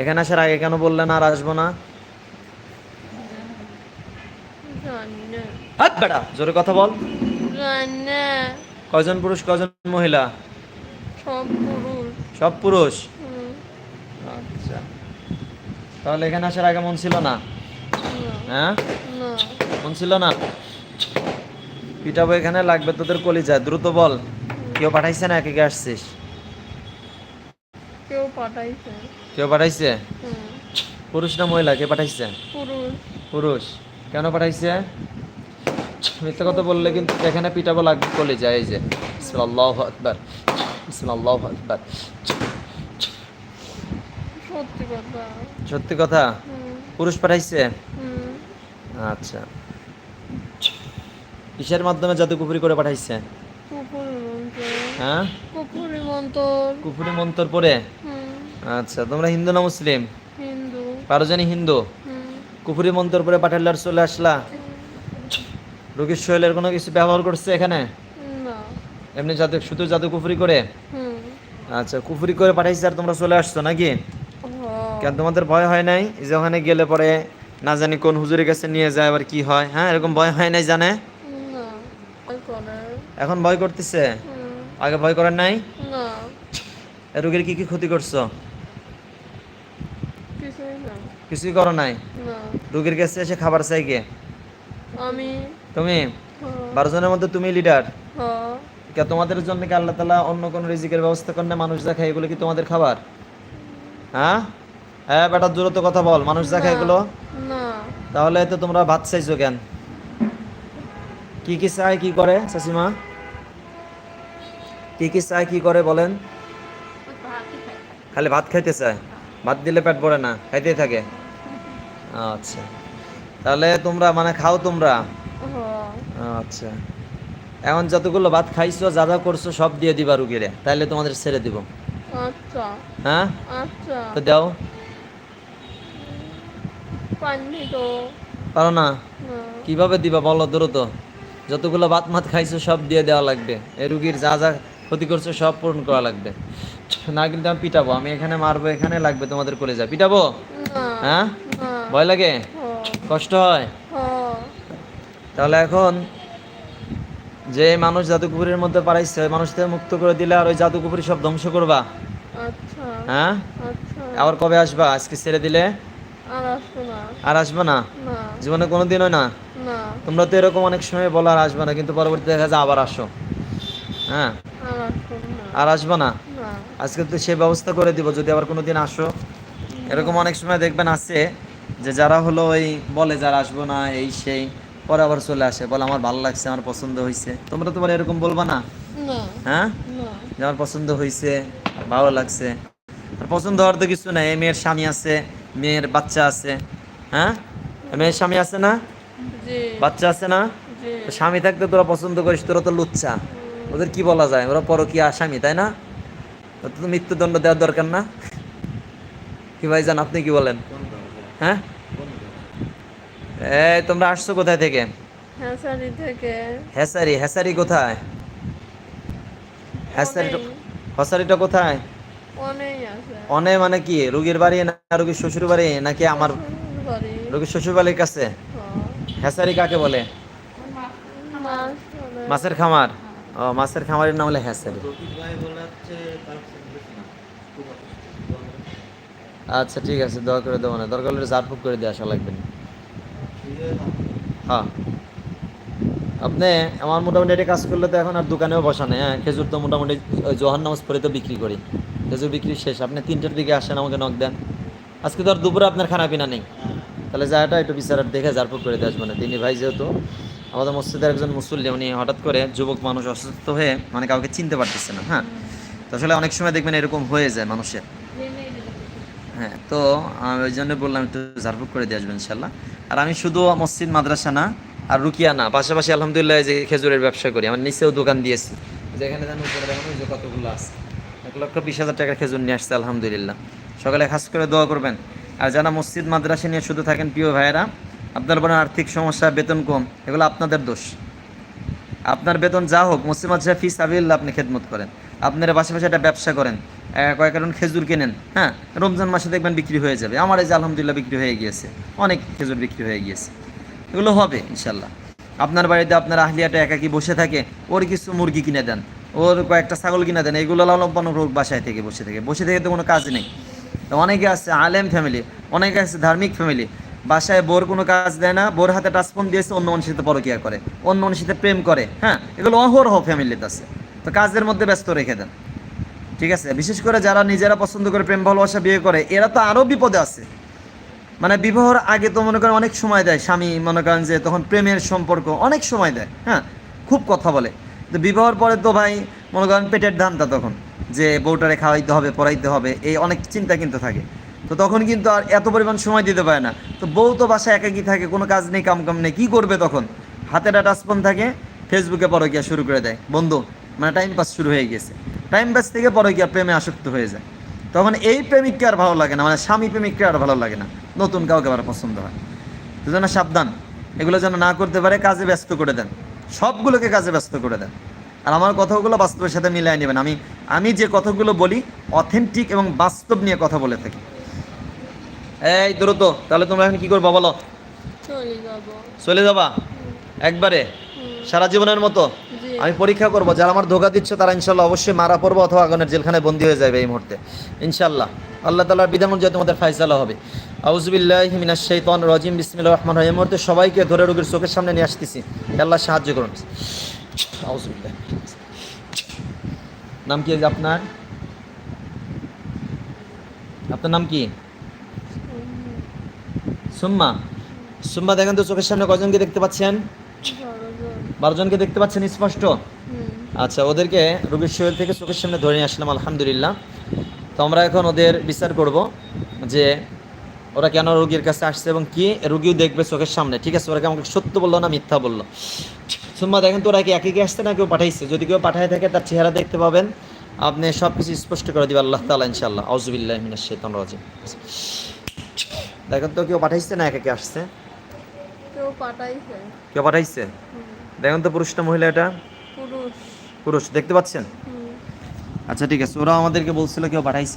এখানে আসার আগে কেন বললেন আর আসব না? হাত বেটা জোরে কথা বল। জানি না। কয়জন পুরুষ কয়জন মহিলা? সব পুরুষ। সব পুরুষ? আচ্ছা। তাহলে এখানে আসার আগে মন ছিল না? না। হ্যাঁ? মন ছিল না? পিটাবো এখানে লাগবে তোদের কলিজা দ্রুত বল। কেউ পাঠাইছে না একে আসছিস কেউ পাঠাইছে। কেউ পাঠাইছে? পুরুষ না মহিলা কে পাঠাইছে? পুরুষ। পুরুষ। কেন পাঠাইছে? মিথ্যা কথা বললে কিন্তু এখানে পিটাবো লাগবে কলিজা এই যে। বিসমিল্লাহু আকবার। বিসমিল্লাহু আকবার। সত্যি কথা। সত্যি কথা? পুরুষ পাঠাইছে? আচ্ছা। কিসের মাধ্যমে জাদু কুপুরি করে পাঠাইছে? হ্যাঁ? কুকুরি মন্ত্র। কুপুরি মন্তর পরে আচ্ছা তোমরা হিন্দু না মুসলিম? হিন্দু। হিন্দু? কুপুরি মন্তর পরে পাঠালে আর চলে আসলা? রোগীর শৈলের কোনো কিছু ব্যবহার করছে এখানে? এমনি জাদু শুধু জাদু কুফুরি করে? আচ্ছা কুফুরি করে পাঠাইছে আর তোমরা চলে আসছো নাকি? কেন তোমাদের ভয় হয় নাই? যে ওখানে গেলে পরে না জানি কোন হুজুরের কাছে নিয়ে যায় আবার কি হয় হ্যাঁ? এরকম ভয় হয় নাই জানে? এখন ভয় করতেছে? আগে ভয় করেন নাই? না। রোগীর কি কি ক্ষতি করছ? কিছুই করো নাই? না। রোগীর কাছে এসে খাবার চাই কে? আমি। তুমি? বারো জনের মধ্যে তুমি লিডার হ, তোমাদের জন্য কি আল্লাহ তালা অন্য কোনো রিজিকের ব্যবস্থা করেন না? মানুষ যা খায় এগুলো কি তোমাদের খাবার? হ্যাঁ? হ্যাঁ বেটা দূরত্ব কথা বল। মানুষ যা খায় এগুলো? না। তাহলে তো তোমরা ভাত চাইছো কেন? কি কি চায় কি করে চাষিমা কি কি চায় কি করে বলেন? খালি ভাত খাইতে চায়? ভাত দিলে পেট ভরে না খাইতেই থাকে? আচ্ছা। তাহলে তোমরা মানে খাও তোমরা? আচ্ছা। এখন যতগুলো ভাত খাইছো যা যা করছ সব দিয়ে দিবা রুগীরে তাইলে তোমাদের ছেড়ে দিব। আচ্ছা। হ্যাঁ? আচ্ছা। তো দাও। পারো না। কীভাবে দিবা বলো দ্রুত? যতগুলো ভাত মাত খাইছো সব দিয়ে দেওয়া লাগবে। এই রুগীর যা যা ক্ষতি করছ সব পূরণ করা লাগবে। না কিন্তু আমি পিটাবো। আমি এখানে মারবো এখানে লাগবে তোমাদের কলেজা পিটাবো? হ্যাঁ? ভয় লাগে? কষ্ট হয়? তাহলে এখন যে মানুষ জাদুকুপুরের মধ্যে পারাইছে ওই মানুষ থেকে মুক্ত করে দিলে আর ওই জাদুকুপুরি সব ধ্বংস করবা? আচ্ছা। হ্যাঁ? আচ্ছা। আবার কবে আসবা? আজকে ছেড়ে দিলে? আর আসব না। জীবনে কোনোদিনও না? তোমরা তো এরকম অনেক সময় বলো আর আসবে না কিন্তু পরবর্তী দেখা যায় আবার আসো। হ্যাঁ? আর আসব না? আজকে তো সে ব্যবস্থা করে দিব যদি আবার কোনো দিন আসো। এরকম অনেক সময় দেখবেন আছে যে যারা হলো ওই বলে যারা আসব না এই সেই পরে আবার চলে আসে বলে আমার ভালো লাগছে আমার পছন্দ হয়েছে তোমরা তোমার এরকম বলবা না? হ্যাঁ? যে আমার পছন্দ হয়েছে ভালো লাগছে। আর পছন্দ হওয়ার তো কিছু নাই এই মেয়ের স্বামী আছে মেয়ের বাচ্চা আছে। হ্যাঁ? মেয়ের স্বামী আছে না? বাচ্চা আছে না? স্বামী থাকতে তোরা পছন্দ করিস তোরা তো লুচ্চা। ওদের কি বলা যায়? ওরা পরকীয়া আসামি তাই না? তো মৃত্যুদণ্ড দেওয়ার দরকার না। কি ভাই যান আপনি কি বলেন? হ্যাঁ? এই তোমরা আসছো কোথায় থেকে? হ্যাঁসারি থেকে। হেসারি হেসারি কোথায়? অনেক হসারিটা কোথায়? অনে মানে কি রুগীর বাড়ি না রুগীর শ্বশুর বাড়ি নাকি আমার রুগীর শ্বশুর বাড়ির কাছে? হ, হেসারি কাকে বলে। মাছের খামার? মাছের খামারের নাম হলে হ্যাসারি আচ্ছা ঠিক আছে, দোয়া করে দেবো না। দরকার হলে ঝাড়ফুঁক করে দিয়ে আসা লাগবে। না হ্যাঁ। আপনি, আমার মোটামুটি এটা কাজ করলে তো এখন আর দোকানেও বসা নেই হ্যাঁ? খেজুর তো মোটামুটি জোহার নামাজ পরে তো বিক্রি করি। খেজুর বিক্রি শেষ। আপনি তিনটার দিকে আসেন, আমাকে নক দেন। আজকে তো আর দুপুরে আপনার খানা পিনা নেই। তাহলে যাটা একটু বিচারার দেখে ঝাড়ফুঁক করে দিয়ে আসবেন তিনি ভাই যেহেতু আমাদের মসজিদের একজন মুসল্লি, উনি হঠাৎ করে যুবক মানুষ অসুস্থ হয়ে মানে কাউকে চিনতে পারতেছে না হ্যাঁ? তো আসলে অনেক সময় দেখবেন এরকম হয়ে যায় মানুষের। হ্যাঁ তো ওই জন্য বললাম একটু ঝাড়ফুঁক করে দিয়ে আসবেন ইনশাল্লাহ আর আমি শুধু মসজিদ, মাদ্রাসা না, আর রুকিয়া না, পাশাপাশি আলহামদুলিল্লাহ যে খেজুরের ব্যবসা করি, আমার নিচেও দোকান দিয়েছি। যেখানে যেন উপরে যে কতগুলো আছে। এক লক্ষ বিশ হাজার টাকা খেজুর নিয়ে আসছে, আলহামদুলিল্লাহ। সকালে খাস করে দোয়া করবেন। আর যারা মসজিদ, মাদ্রাসা নিয়ে শুধু থাকেন, প্রিয় ভাইয়েরা আপনার বলেন আর্থিক সমস্যা, বেতন কম, এগুলো আপনাদের দোষ। আপনার বেতন যা হোক মুসলিম মাদ্রাসা, ফি সাবিল্লা আপনি খেদমত করেন। আপনার পাশাপাশি একটা ব্যবসা করেন। কয়েক কারণ খেজুর কেনেন হ্যাঁ? রমজান মাসে দেখবেন বিক্রি হয়ে যাবে। আমার এই যে আলহামদুলিল্লাহ বিক্রি হয়ে গিয়েছে, অনেক খেজুর বিক্রি হয়ে গিয়েছে। এগুলো হবে, ইনশাল্লাহ। আপনার বাড়িতে আপনার আহলিয়াটা একাকি বসে থাকে, ওর কিছু মুরগি কিনে দেন, ওর কয়েকটা ছাগল কিনে দেন, এগুলো লালন রোগ বাসায় থেকে বসে থেকে। বসে থেকে তো কোনো কাজ নেই। অনেকে আছে আলেম ফ্যামিলি অনেকে আছে ধার্মিক ফ্যামিলি বাসায় বোর কোনো কাজ দেয় না, বোর হাতে টাচফোন দিয়েছে, অন্য মানুষের সাথে পরকিয়া করে, অন্য মানুষের সাথে প্রেম করে হ্যাঁ? এগুলো অহরহ ফ্যামিলিতে আছে। তো কাজের মধ্যে ব্যস্ত রেখে দেন। ঠিক আছে? বিশেষ করে যারা নিজেরা পছন্দ করে প্রেম, ভালোবাসা, বিয়ে করে, এরা তো আরও বিপদে আছে। মানে বিবাহর আগে তো মনে করেন অনেক সময় দেয়। স্বামী মনে করেন যে তখন প্রেমের সম্পর্ক অনেক সময় দেয় হ্যাঁ? খুব কথা বলে। তো বিবাহর পরে তো ভাই মনে করেন পেটের ধানটা তখন, যে বউটারে খাওয়াইতে হবে, পড়াইতে হবে, এই অনেক চিন্তা কিন্তু থাকে। তো তখন কিন্তু আর এত পরিমাণ সময় দিতে পারে না। তো বউ তো বাসায় একাকি থাকে, কোনো কাজ নেই, কাম কাম নেই, কী করবে তখন? হাতে একটা টাচফোন থাকে ফেসবুকে পরকিয়া শুরু করে দেয়। বন্ধু মানে টাইম পাস শুরু হয়ে গেছে। টাইম পাস থেকে পরকিয়া প্রেমে আসক্ত হয়ে যায়। তখন এই প্রেমিককে আর ভালো লাগে না মানে স্বামী প্রেমিককে আর ভালো লাগে না। নতুন কাউকে আবার পছন্দ হয়। তো যেন সাবধান। এগুলো যেন না করতে পারে, কাজে ব্যস্ত করে দেন। সবগুলোকে কাজে ব্যস্ত করে দেন। আর আমার কথাগুলো বাস্তবের সাথে মিলিয়ে নেবেন। আমি আমি যে কথাগুলো বলি অথেন্টিক এবং বাস্তব নিয়ে কথা বলে থাকি। এই দ্রুত তাহলে তোমরা এখন কি করব বলো? চলে যাবা। একবারে? সারা জীবনের মতো? আমি পরীক্ষা করব যারা আমার ধোকা দিচ্ছে তারা ইনশাল্লাহ অবশ্যই মারা পড়ব অথবা আগুনের জেলখানায় বন্দী হয়ে যাবে এই মুহূর্তে। ইনশাল্লাহ। আল্লাহ তালার বিধান অনুযায়ী তোমাদের ফাইসালা হবে। আউজবিল্লাহ মিনাশ শাইতান রাজিম। বিসমিল্লাহ রহমান রহিম। এই মুহূর্তে সবাইকে ধরে রোগীর চোখের সামনে নিয়ে আসতেছি। আল্লাহ সাহায্য করুন। আউজবিল্লাহ নাম কি আপনার? আপনার নাম কি? সুম্মা সুম্মা দেখেন তো চোখের সামনে কজনকে দেখতে পাচ্ছেন? বড়জন বারোজনকে দেখতে পাচ্ছেন স্পষ্ট? আচ্ছা ওদেরকে রোগীর শরীর থেকে চোখের সামনে ধরে নিয়ে আসলাম আলহামদুলিল্লাহ। তো আমরা এখন ওদের বিচার করব যে ওরা কেন রোগীর কাছে আসছে এবং কি রুগীও দেখবে চোখের সামনে ঠিক আছে? ওরা কি আমাকে সত্য বলল না মিথ্যা বলল? সুম্মা দেখেন তো ওরা কি একে আসছে না কেউ পাঠাইছে? যদি কেউ পাঠায় থাকে তার চেহারা দেখতে পাবেন। আপনি সব কিছু স্পষ্ট করে দিবেন আল্লাহ তালা ইনশাল্লাহ আউজুবিল্লাহ মিনাশ রাজিম। দেখেন তো কেউ পাঠাইছে না একে আসছে? কেউ পাঠাইছে। কেউ পাঠাইছে? দেখেন তো পুরুষটা মহিলা এটা? পুরুষ। পুরুষ দেখতে পাচ্ছেন? আচ্ছা ঠিক আছে। ওরা আমাদেরকে বলছিল কেউ পাঠাইছে।